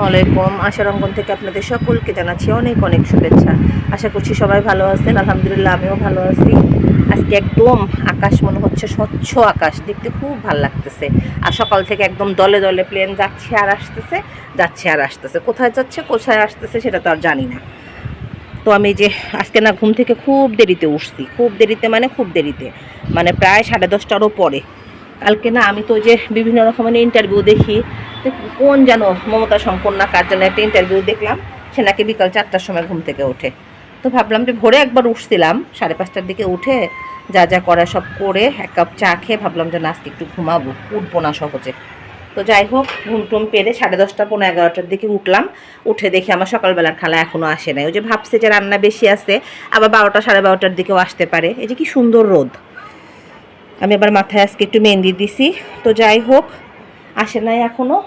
আসসালামু আলাইকুম। আশার অঙ্গন থেকে আপনাদের সকলকে জানাচ্ছি অনেক অনেক শুভেচ্ছা। আশা করছি সবাই ভালো আছেন। আলহামদুলিল্লাহ, আমিও ভালো আছি। আজকে একদম আকাশ মনে হচ্ছে স্বচ্ছ আকাশ। দেখতে খুব ভালো লাগতেছে। আর সকাল থেকে একদম দলে দলে প্লেন যাচ্ছে আর আসতেছে, যাচ্ছে আর আসতেছে। কোথায় যাচ্ছে, কোথায় আসতেছে সেটা তো আর জানি না। তো আমি যে আজকে না ঘুম থেকে খুব দেরিতে উঠছি। খুব দেরিতে মানে খুব দেরিতে। মানে প্রায় সাড়ে দশটারও পরে। কালকে না আমি তো যে বিভিন্ন রকমের ইন্টারভিউ দেখি। কোন যেন মমতা সম্পন্না কার জন্য একটা ইন্টারভিউ দেখলাম। সে নাকি বিকাল চারটার সময় ঘুম থেকে ওঠে। তো ভাবলাম যে ভোরে একবার উঠছিলাম, সাড়ে পাঁচটার দিকে উঠে যা যা করা সব করে এক কাপ চা খেয়ে ভাবলাম যে আজকে একটু ঘুমাবো, উঠবো না সহজে। তো যাই হোক, ঘুম টুম পেরে সাড়ে দশটা পনেরো এগারোটার দিকে উঠলাম। উঠে দেখি আমার সকালবেলার খালা এখনও আসে নাই। ওই যে ভাবছে যে রান্না বেশি আছে, আবার বারোটা সাড়ে বারোটার দিকেও আসতে পারে। এই যে কি সুন্দর রোদ। আমি আবার মাথায় আজকে একটু মেহেন্দি দিছি। তো যাই হোক আসে নাই এখনও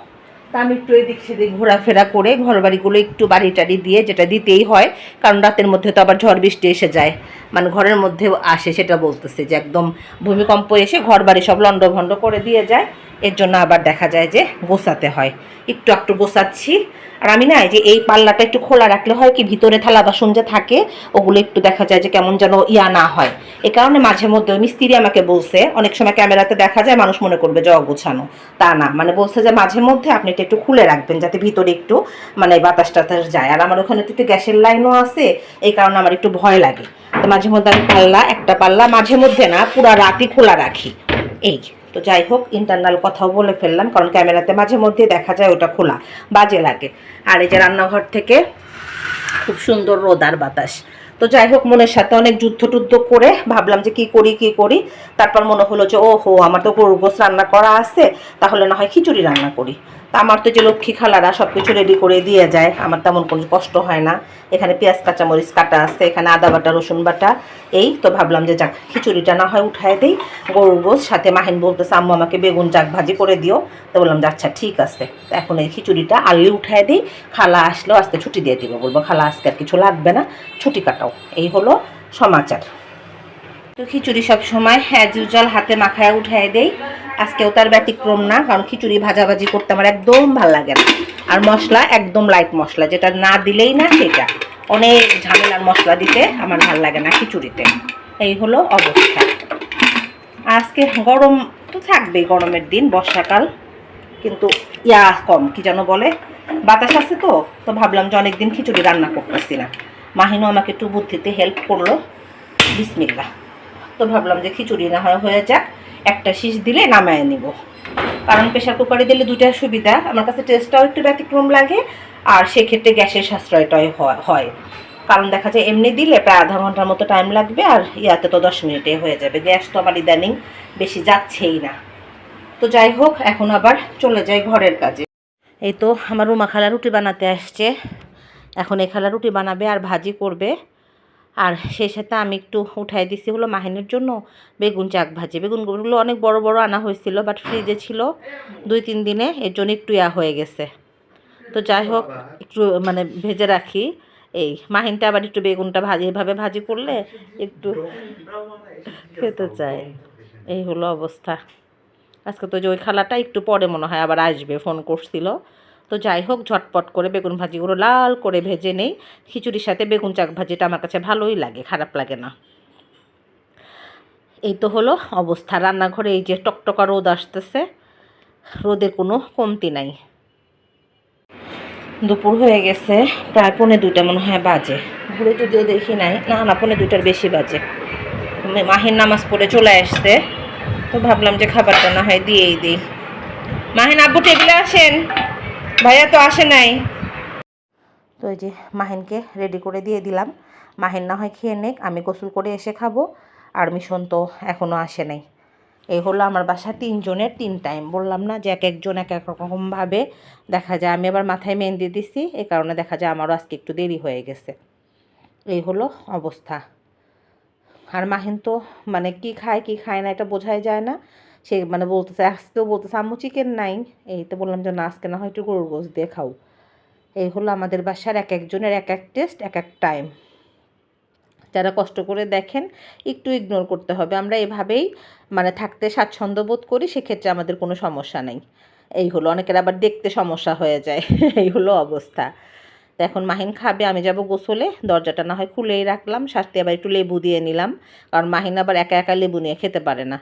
তা আমি একটু এদিক সেদিক ঘোরাফেরা করে ঘর বাড়িগুলো একটু বাড়ি টাড়ি দিয়ে যেটা দিতেই হয়, কারণ রাতের মধ্যে তো আবার ঝড় বৃষ্টি এসে যায়। মানে ঘরের মধ্যে আসে সেটা বলতেছে যে একদম ভূমিকম্প এসে ঘর বাড়ি সব লন্ডভন্ড করে দিয়ে যায়। এর জন্য আবার দেখা যায় যে গোছাতে হয়। একটু একটু গোছাচ্ছি। আর আমি না যে এই পাল্লাটা একটু খোলা রাখলে হয় কি ভিতরে থালা বাসন যে থাকে, ওগুলো একটু দেখা যায় যে কেমন যেন ইয়া না হয়। এ কারণে মাঝে মধ্যে মিস্ত্রি আমাকে বলছে, অনেক সময় ক্যামেরাতে দেখা যায় মানুষ মনে করবে যে অগোছানো। তা না মানে বলছে যে মাঝে মধ্যে আপনি এটা একটু খুলে রাখবেন যাতে ভিতরে একটু মানে বাতাস টাতাস যায়। আর আমার ওখানে তো একটু গ্যাসের লাইনও আছে, এই কারণে আমার একটু ভয় লাগে। তো মাঝে মধ্যে আমি পাল্লা, একটা পাল্লা মাঝে মধ্যে না পুরা রাতই খোলা রাখি। এই। তো যাই হোক ইন্টারনাল কথাও বলে ফেললাম, কারণ ক্যামেরাতে মাঝে মধ্যে দেখা যায় ওটা খোলা, বাজে লাগে। আর এই যে রান্নাঘর থেকে খুব সুন্দর রোদার বাতাস। তো যাই হোক, মনের সাথে অনেক যুদ্ধ টুদ্ধ করে ভাবলাম যে কি করি কি করি। তারপর মনে হলো যে ও হো আমার তো গরু গোস রান্না করা আছে, তাহলে না হয় খিচুড়ি রান্না করি। আমার তো যে লক্ষ্মী খালারা সব কিছু রেডি করে দিয়ে যায়, আমার তেমন কোনো কষ্ট হয় না। এখানে পেঁয়াজ, কাঁচামরিচ কাটা আছে, এখানে আদা বাটা, রসুন বাটা। এই তো ভাবলাম যে যাক, খিচুড়িটা না হয় উঠায় দিই। গরুর গোস সাথে মাহিন বলতেছে, আম্মু, আমাকে বেগুন যাক ভাজি করে দিও। তো বললাম যে আচ্ছা ঠিক আছে। এখন এই খিচুড়িটা আলু উঠায় দিই। খালা আসলেও আজকে ছুটি দিয়ে দিব। বলব, খালা, আজকে আর কিছু লাগবে না, ছুটি কাটাও। এই হলো সমাচার। তো খিচুড়ি সব সময় অ্যাজ ইউজুয়াল হাতে মাখায় উঠায় দেই। আজকেও তার ব্যতিক্রম না, কারণ খিচুড়ি ভাজাভাজি করতে আমার একদম ভালো লাগে না। আর মশলা, একদম লাইট মশলা, যেটা না দিলেই না সেটা। অনেক ঝামেলার মশলা দিতে আমার ভালো লাগে না খিচুড়িতে। এই হলো অবস্থা। আজকে গরম তো থাকবেই গরমের দিন, বর্ষাকাল। কিন্তু ইয়া কম, কি যেন বলে? বাতাস আছে তো তো ভাবলাম যে অনেকদিন খিচুড়ি রান্না করতেছি না। মাহিনও আমাকে একটু বুদ্ধিতে হেল্প করল। বিসমিল্লা তো ভাবলাম যে খিচুড়ি না হয় হয়ে যাক। একটা শীষ দিলে নামায় নিব। কারণ প্রেশার কুকারে দিলে দুইটা সুবিধা, আমার কাছে টেস্টটাও একটু ব্যতিক্রম লাগে, আর সেক্ষেত্রে গ্যাসের সাশ্রয়টাই হয়- হয়। কারণ দেখা যায় এমনি দিলে প্রায় আধা ঘণ্টার মতো টাইম লাগবে, আর ইয়াতে তো দশ মিনিটে হয়ে যাবে। গ্যাস তো আমার ইদানিং বেশি যাচ্ছেই না। তো যাই হোক, এখন আবার চলে যাই ঘরের কাজে। এই তো, আমার রুমা খালা রুটি বানাতে আসছে। এখন এই খালা রুটি বানাবে আর ভাজি করবে। আর সেই সাথে আমি একটু উঠাই দিছি হলো মাহিনের জন্য বেগুন চাক ভাজি। বেগুনগুলো অনেক বড় বড় আনা হয়েছিল বাট ফ্রিজে ছিল দুই তিন দিনে, এর জন্য একটু ইয়া হয়ে গেছে। তো যাই হোক, একটু মানে ভেজে রাখি। এই মাহিনটা আবার একটু বেগুনটা ভাজি, এভাবে ভাজি করলে একটু খেতে চায়। এই হলো অবস্থা। আজকে তো যে ওই খালাটা একটু পরে মনে হয় আবার আসবে, ফোন করছিল। তো যাই হোক, ঝটপট করে বেগুন ভাজিগুলো লাল করে ভেজে নেই। খিচুড়ির সাথে বেগুন চাক ভাজিটা আমার কাছে ভালোই লাগে, খারাপ লাগে না। এই তো হলো অবস্থা, রান্নাঘরে এই যে টকটকা রোদ আসতেছে, রোদের কোনো কমতি নাই। দুপুর হয়ে গেছে, প্রায় পৌনে দুইটা মনে হয় বাজে। ঘুরে যদিও দেখি নাই, না না, পৌনে দুইটার বেশি বাজে। মাহির নামাজ পড়ে চলে আসছে, তো ভাবলাম যে খাবারটা না হয় দিয়েই দিই। মাহিন আব্বু টেবিলে আসেন। ভাইয়া তো আসে নাই। তো এই যে মাহিনকে রেডি করে দিয়ে দিলাম। মাহিন না হয় খেয়ে নেক, আমি গোসল করে এসে খাব। আর মিশন তো এখনও আসে নাই। এই হলো আমার বাসা তিনজনের তিন টাইম বললাম না যে এক একজন এক এক রকমভাবে দেখা যায় আমি আবার মাথায় মেহেন্দি দিছি এই কারণে দেখা যায় আমারও আজকে একটু দেরি হয়ে গেছে। এই হলো অবস্থা। আর মাহিন তো মানে কি খায় কি খায় না এটা বোঝাই যায় না। সে মানে বলতেছে, আজকেও বলতেছে, আম্মু চিকেন নাই। এই তো বললাম যে, না, আজকে না হয় একটু গরুর গোস দিয়ে খাও। এই হলো আমাদের বাসার এক একজনের এক এক টেস্ট এক এক টাইম যারা কষ্ট করে দেখেন, একটু ইগনোর করতে হবে। আমরা এভাবেই মানে থাকতে স্বাচ্ছন্দ্য বোধ করি, সেক্ষেত্রে আমাদের কোনো সমস্যা নেই। এই হলো, অনেকের আবার দেখতে সমস্যা হয়ে যায়। এই হলো অবস্থা। তো এখন মাহিন খাবে, আমি যাব গোসলে। দরজাটা না হয় খুলেই রাখলাম শাস্তি আবার একটু লেবু দিয়ে নিলাম। কারণ মাহিন আবার একা একা লেবু নিয়ে খেতে পারে না।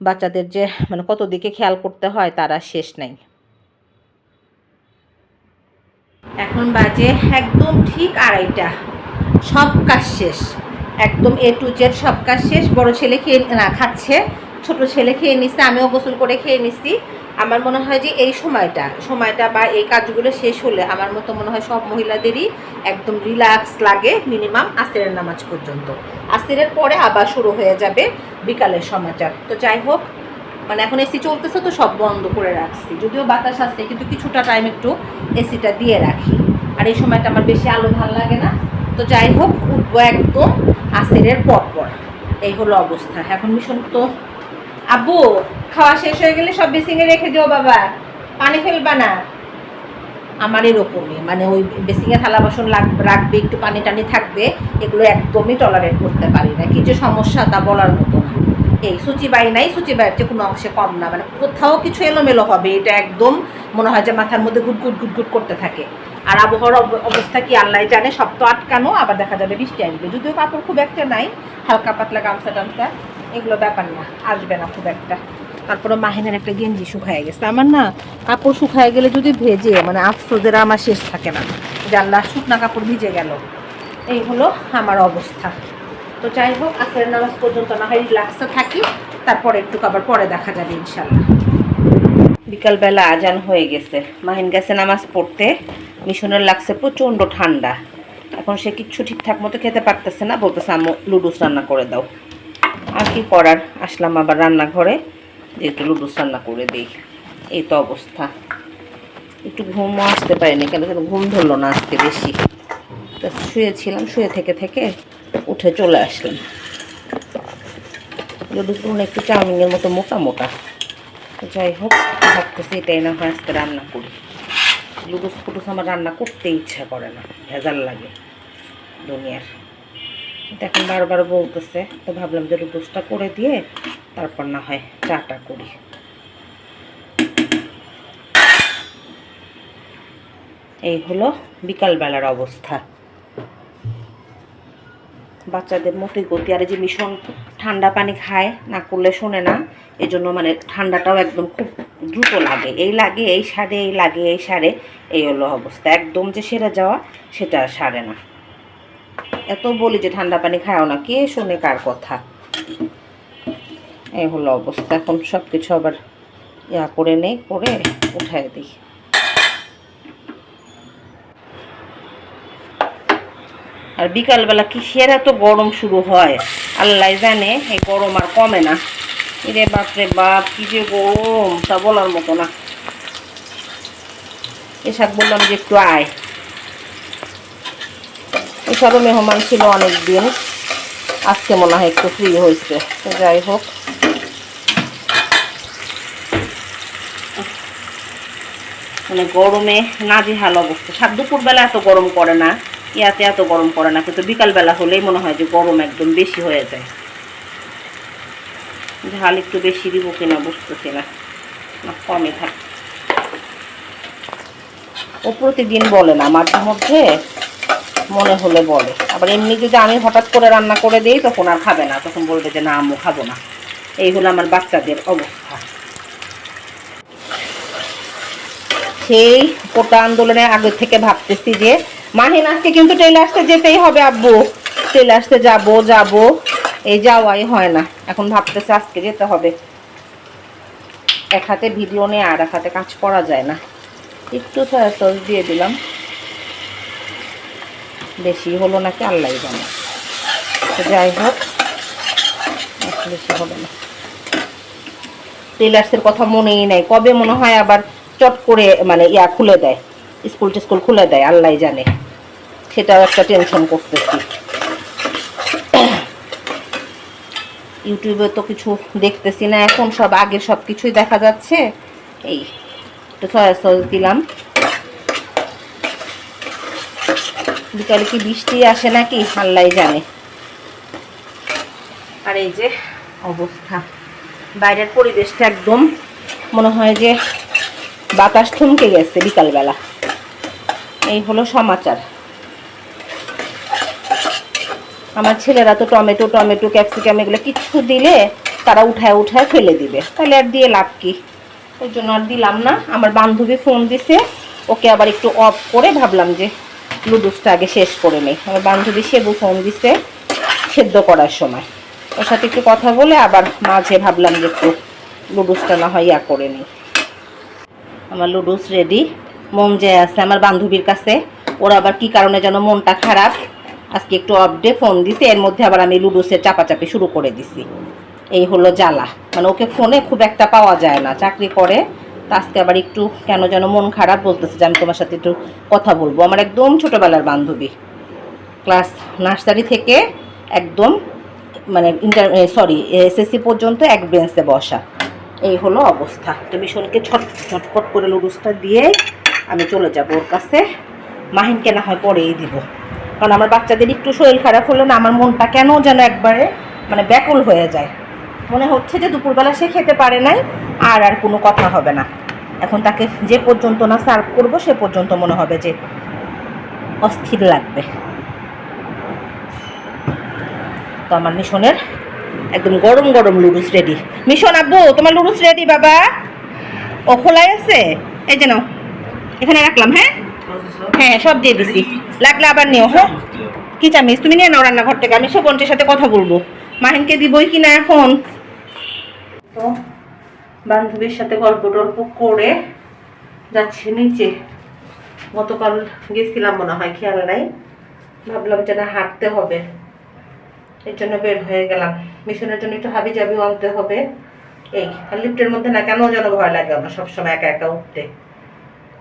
বাচ্চাদের যে মানে কত দিকে খেয়াল করতে হয় তারা শেষ নাই। এখন বাজে একদম ঠিক আড়াইটা। সব কাজ শেষ। একদম এ টু জেড সব কাজ শেষ। বড় ছেলে খেয়ে না, খাচ্ছে। ছোট ছেলে খেয়ে নিচ্ছে। আমিও গোসল করে খেয়ে নিচ্ছি। আমার মনে হয় যে এই সময়টা সময়টা বা এই কাজগুলো শেষ হলে আমার মতো মনে হয় সব মহিলাদেরই একদম রিল্যাক্স লাগে মিনিমাম আসেরের নামাজ পর্যন্ত। আসেরের পরে আবার শুরু হয়ে যাবে বিকালের সমাচার। তো যাই হোক মানে এখন এসি চলতেছে তো সব বন্ধ করে রাখছি। যদিও বাতাস আসছে কিন্তু কিছুটা টাইম একটু এসিটা দিয়ে রাখি। আর এই সময়টা আমার বেশি আলো ভালো লাগে না। তো যাই হোক, উঠবো একদম আসেরের পর পর এই হলো অবস্থা। এখন ভীষণ তো আব্বু, খাওয়া শেষ হয়ে গেলে সব বেসিংয়ে রেখে দিও বাবা। পানি ফেলবা না। আমার এরকমই মানে ওই বেসিংয়ে থালা বাসন রাখবে, একটু পানি টানি থাকবে, এগুলো একদমই টলারেট করতে পারি না। কি যে সমস্যা তা বলার মতো না। এই সূচিবাই নাই সূচিবাইয়ের চেয়ে কোনো অংশে কম না। মানে কোথাও কিছু এলোমেলো হবে, এটা একদম মনে হয় যে মাথার মধ্যে গুটগুট গুটগুট করতে থাকে। আর আবহাওয়ার অব- অবস্থা কি আল্লাহ জানে, সব তো আটকানো, আবার দেখা যাবে বৃষ্টি আসবে। যদিও কাপড় খুব একটা নাই, হালকা পাতলা গামছা টামছা এগুলো ব্যাপার না, আসবে না খুব একটা। তারপরে মাহিনের একটা গেঞ্জি শুকায় গেছে। আমার না কাপড় শুকায় গেলে যদি ভেজে মানে আফসোদের আমার শেষ থাকে না। জানলা শুকনা কাপড় ভিজে গেল। এই হলো আমার অবস্থা। তো যাই হোক, আসরের নামাজ পর্যন্ত না হয় রিল্যাক্সে থাকি। তারপরে একটু আবার পরে দেখা যাবে ইনশাল্লাহ বিকালবেলা আজান হয়ে গেছে। মাহিন গেছে নামাজ পড়তে। মিশনের লাগছে প্রচণ্ড ঠান্ডা। এখন সে কিচ্ছু ঠিকঠাক মতো খেতে পারতেছে না। বলতেছে, আম্মু লুডুস রান্না করে দাও। আর কি করার? আসলাম আবার রান্নাঘরে যে একটু লুডুস রান্না করে দিই। এই তো অবস্থা। একটু ঘুমও আসতে পারিনি, কেন কেন ঘুম ধরলো না আজকে বেশি। তো শুয়েছিলাম, শুয়ে থেকে থেকে উঠে চলে আসলাম। লুডুসগুলো একটু চাউমিনের মতো মোটা মোটা। যাই হোক, ভাবতেছি এটাই না হয় আজকে রান্না করি। লুডুস ফুডুস আমার রান্না করতে ইচ্ছা করে না, ভেজাল লাগে দুনিয়ার। এখন বারবার বলতেছে, তো ভাবলাম যে লুডুসটা করে দিয়ে তারপর না হয় চাটা করি। এই হলো বিকালবেলার অবস্থা। বাচ্চাদের মতোই গতি, আর যে মিশন ঠান্ডা পানি খায়, না করলে শোনে না এই জন্য মানে ঠান্ডাটাও একদম খুব দ্রুত লাগে। এই লাগে, এই সারে, এই লাগে, এই সারে, এই হলো অবস্থা। একদম যে সেরে যাওয়া, সেটা সারে না। এত বলি যে ঠান্ডা পানি খাও না, কে শোনে কার কথা? এই হলো অবস্থা, এখন সব কিছু আবার ইয়া করে নেই, করে উঠায় দিই। আর বিকালবেলা কিসের এত গরম শুরু হয়? আল্লাহ জানে, এই গরম আর কমে না। রে বাপরে বাপ, কি যে গরম, তা বলার মতো না। এসব বললাম যে একটু আয়। এসবও মেহমান ছিল অনেক দিন আজকে মনে হয় একটু ফ্রি হয়েছে। যাই হোক। মানে গরমে নাজেহাল অবস্থা। সাত দুপুরবেলা এত গরম করে না। ইয়াতে এত গরম করে না। কিন্তু বিকালবেলা হলেই মনে হয় যে গরম একদম বেশি হয়ে যায়। ঝাল একটু বেশি দিব কিনা বুঝতেছি না। না কমে থাক। ও প্রতিদিন বলে না মাঝে মধ্যে। মনে হলে বলে। আবার এমনি যদি আমি হঠাৎ করে রান্না করে দিই, তখন আর খাবে না। তখন বলবে যে, না, আম্মু, খাব না। এই হলো আমার বাচ্চাদের অবস্থা। সেই কোটা আন্দোলনের আগে থেকে ভাবতেছি যে মাহিন আজকে কিন্তু টেলার্সে যেতেই হবে, আব্বু। টেলার্সে যাব যাব। এই যাওয়াই হয় না। এখন ভাবতেছে আজকে যেতে হবে। এক হাতে ভিডিও নিয়ে আর এক হাতে কাজ করা যায় না। একটু সয়া সস দিয়ে দিলাম। বেশি হলো নাকি আল্লাহ জানে। যাই হোক বেশি হবে না। টেলার্সের কথা মনেই নাই। কবে মনে হয় আবার চট করে মানে ইয়া খুলে দেয়, স্কুল টিস্কুল খুলে দেয়, আল্লাহ জানে। সেটাও একটা টেনশন করতেছি। ইউটিউবে তো কিছু দেখতেছি না, এখন সব আগের সব কিছুই দেখা যাচ্ছে। এই একটু সয়া সস দিলাম। বিকালে কি বৃষ্টি আসে নাকি? আল্লাহ জানে। আর এই যে অবস্থা। বাইরের পরিবেশটা একদম মনে হয় যে বাতাস থমকে গেছে বিকালবেলা। এই হলো সমাচার। আমার ছেলেরা তো টমেটো টমেটো, ক্যাপসিকাম এগুলো কিচ্ছু দিলে তারা উঠায় উঠায় ফেলে দিবে। তাহলে আর দিয়ে লাভ কি? ওই জন্য আর দিলাম না। আমার বান্ধবী ফোন দিছে, ওকে আবার একটু অফ করে ভাবলাম যে লুডুসটা আগে শেষ করে নেই। আমার বান্ধবী সেবু ফোন দিছে সেদ্ধ করার সময়। ওর সাথে একটু কথা বলে আবার মাঝে ভাবলাম যে একটু লুডুসটা না হয় ইয়া করে নিই। আমার লুডুস রেডি মন যে আছে আমার বান্ধবীর কাছে। ওর আবার কি কারণে যেন মনটা খারাপ? আজকে একটু আপডে ফোন দিছে, এর মধ্যে আবার আমি লুডুসের চাপাচাপি শুরু করে দিছি। এই হলো জ্বালা। মানে ওকে ফোনে খুব একটা পাওয়া যায় না। চাকরি করে তা আজকে আবার একটু কেন যেন মন খারাপ বলতেছে যে আমি তোমার সাথে একটু কথা বলব। আমার একদম ছোটোবেলার বান্ধবী। ক্লাস নার্সারি থেকে একদম মানে ইন্টার সরি এসএসসি পর্যন্ত এক বেঞ্চে বসা। এই হলো অবস্থা। তো মিশনকে ছট ছটপট করে লুডুসটা দিয়ে আমি চলে যাব ওর কাছে। মাহিনকে না হয় পরেই দিব। কারণ আমার বাচ্চাদের একটু শরীর খারাপ হলে না আমার মনটা কেন যেন একবারে মানে ব্যাকুল হয়ে যায়। মনে হচ্ছে যে দুপুরবেলা সে খেতে পারে নাই, আর আর কোনো কথা হবে না। এখন তাকে যে পর্যন্ত না সার্ভ করব, সে পর্যন্ত মনে হবে যে অস্থির লাগবে। তো আমার মিশনের একদম গরম গরম লুডুস রেডি মিশন আব্বু, তোমার লুডুস রেডি বাবা? ও খোলাই আছে? এই যে এখানে রাখলাম হ্যাঁ? হ্যাঁ সব দিয়ে দিছি। লাগলে আবার নিও হ্যাঁ? কি চামিস তুমি নিয়ে নাও রান্নাঘর থেকে, আমি শোভনটির সাথে কথা বলব। মাহিনকে দিবই কি না এখন? তো বান্ধবীর সাথে গল্প টল্প করে যাচ্ছে নিচে। গতকাল গেছিলাম মনে হয়, খেয়াল নাই। ভাবলাম যে না হাঁটতে হবে। এর জন্য বের হয়ে গেলাম। মিশনের জন্য একটু হাবি জাবিও আনতে হবে। এই, আর লিফটের মধ্যে না কেন যেন ভয় লাগে আমার সবসময় একা একা উঠতে।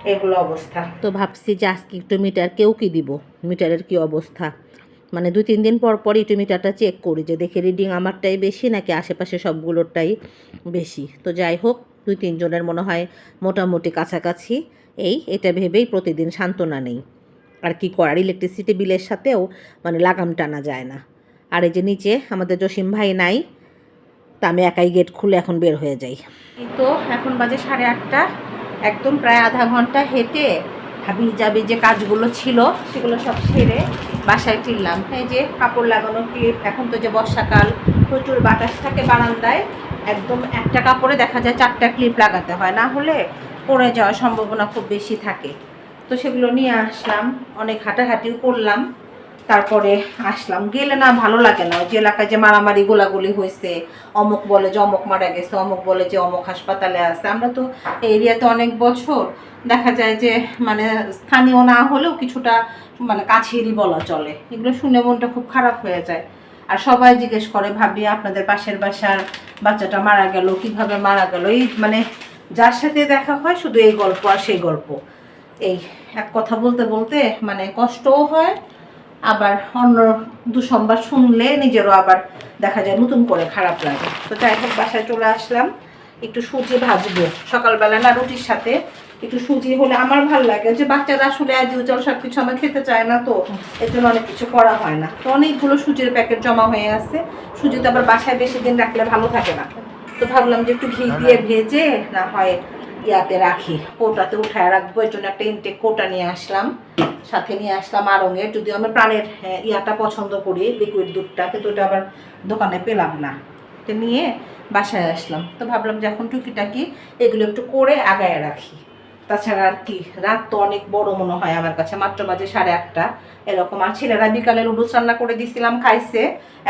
এগুলো অবস্থা। তো ভাবছি যে আজকে একটু মিটার কেউ কি দিব? মিটারের কি অবস্থা? মানে দুই, তিন দিন পর পরই একটু মিটারটা চেক করি যে দেখে রিডিং আমারটাই বেশি নাকি আশেপাশে সবগুলোরটাই বেশি। তো যাই হোক, দুই তিনজনের মনে হয় মোটামুটি কাছাকাছি। এই, এটা ভেবেই প্রতিদিন সান্ত্বনা নেই। আর কি করার? ইলেকট্রিসিটি বিলের সাথেও মানে লাগাম টানা যায় না। আর এই যে নিচে আমাদের জসিম ভাই নাই, তা আমি একাই গেট খুলে এখন বের হয়ে যাই। এই তো এখন বাজে সাড়ে আটটা। একদম প্রায় আধা ঘণ্টা হেঁটে হাবি যাবি যে কাজগুলো ছিল, সেগুলো সব সেরে বাসায় ফিরলাম। এই যে কাপড় লাগানো ক্লিপ এখন তো যে বর্ষাকাল, প্রচুর বাতাস থাকে বারান্দায়, একদম একটা কাপড়ে দেখা যায় চারটা ক্লিপ লাগাতে হয়। না হলে পড়ে যাওয়ার সম্ভাবনা খুব বেশি থাকে। তো সেগুলো নিয়ে আসলাম, অনেক হাঁটাহাঁটিও করলাম, তারপরে আসলাম। গেলে না ভালো লাগে না যে এলাকায় যে মারামারি গোলাগুলি হয়েছে, অমুক বলে যে অমুক মারা গেছে, অমুক বলে যে অমুক হাসপাতালে আছে। আমরা তো এরিয়াতে অনেক বছর দেখা যায় যে মানে স্থানীয় না হলেও কিছুটা মানে কাছেরই বলা চলে। এগুলো শুনে মনটা খুব খারাপ হয়ে যায়। আর সবাই জিজ্ঞেস করে, ভাবি, আপনাদের পাশের বাসার বাচ্চাটা মারা গেল, কীভাবে মারা গেল? এই মানে যার সাথে দেখা হয়, শুধু এই গল্প আর সেই গল্প। এই এক কথা বলতে বলতে মানে কষ্টও হয়, আবার অন্য দুসম্বার শুনলে নিজেরও আবার দেখা যায় নতুন করে খারাপ লাগে। তো যাই হোক, বাসায় চলে আসলাম। একটু সুজি ভাজবো। সকালবেলা না রুটির সাথে একটু সুজি হলে আমার ভালো লাগে। যে বাচ্চারা আসলে আজ উজ্জ্বল সব কিছু আমার খেতে চায় না তো এর জন্য অনেক কিছু করা হয় না। তো অনেকগুলো সুজির প্যাকেট জমা হয়ে আছে। সুজি তো আবার বাসায় বেশি দিন রাখলে ভালো থাকে না। তো ভাবলাম যে একটু ঘি দিয়ে ভেজে না হয় ইয়াতে রাখি। কোটাতে উঠায় রাখব এর জন্য একটা ইনটেক কোটা নিয়ে আসলাম। সাথে নিয়ে আসলাম আরঙের যদিও আমি প্রাণের হ্যাঁ, ইয়াটা পছন্দ করি লিকুইড দুধটা কিন্তু ওটা আবার দোকানে পেলাম না। তো নিয়ে বাসায় আসলাম। তো ভাবলাম যে এখন টুকিটাকি এগুলো একটু করে আগায় রাখি। তাছাড়া আর কি, রাত তো অনেক বড় মনে হয় আমার কাছে, মাত্র বাজে সাড়ে আটটা। এরকম, আর ছেলেরা বিকালে লুডুস রান্না করে দিছিলাম, খাইছে।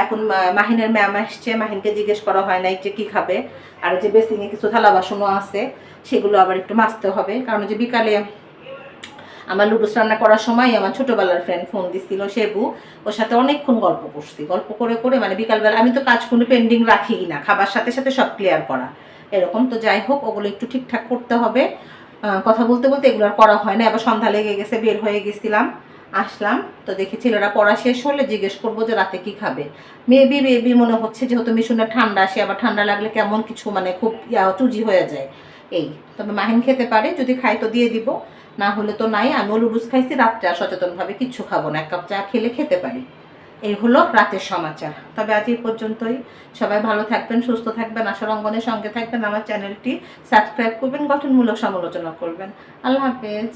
এখন মাহিনের ম্যাম আসছে, মাহিনকে জিজ্ঞেস করা হয় নাই যে কি খাবে। আর যে বেসিংয়ে কিছু থালা বাসনও আছে, সেগুলো আবার একটু মাজতে হবে। কারণ যে বিকালে আমার লুডুস রান্না করার সময় আমার ছোটবেলার ফ্রেন্ড ফোন দিছিল, সেবু। ওর সাথে অনেকক্ষণ গল্প করছি। গল্প করে করে মানে বিকালবেলা, আমি তো কাজ কোনো পেন্ডিং রাখি না, খাবার সাথে সাথে সব ক্লিয়ার করা। এরকম তো যাই হোক, ওগুলো একটু ঠিকঠাক করতে হবে। কথা বলতে বলতে এগুলো আর করা হয় না। এবার সন্ধ্যা লেগে গেছে, বের হয়ে গেছিলাম, আসলাম। তো দেখি ছেলেরা পড়া শেষ হলে জিজ্ঞেস করব যে রাতে কি খাবে। মেবি মেবি মনে হচ্ছে যেহেতু মিশনের ঠান্ডা আসে আবার ঠান্ডা লাগলে কেমন কিছু মানে খুব চুজি হয়ে যায়। এই, তবে মাহিন খেতে পারে, যদি খাই তো দিয়ে দিব। না হলে তো নাই, আমিও লুডুস খাইছি, রাত্রে আর সচেতনভাবে কিচ্ছু খাব না। এক কাপ চা খেলে খেতে পারি। এই হলো রাতের সমাচার। তবে আজ এই পর্যন্তই। সবাই ভালো থাকবেন, সুস্থ থাকবেন, আশা অঙ্গনের সঙ্গে থাকবেন। আমার চ্যানেলটি সাবস্ক্রাইব করবেন, গঠনমূলক সমালোচনা করবেন। আল্লাহ হাফেজ।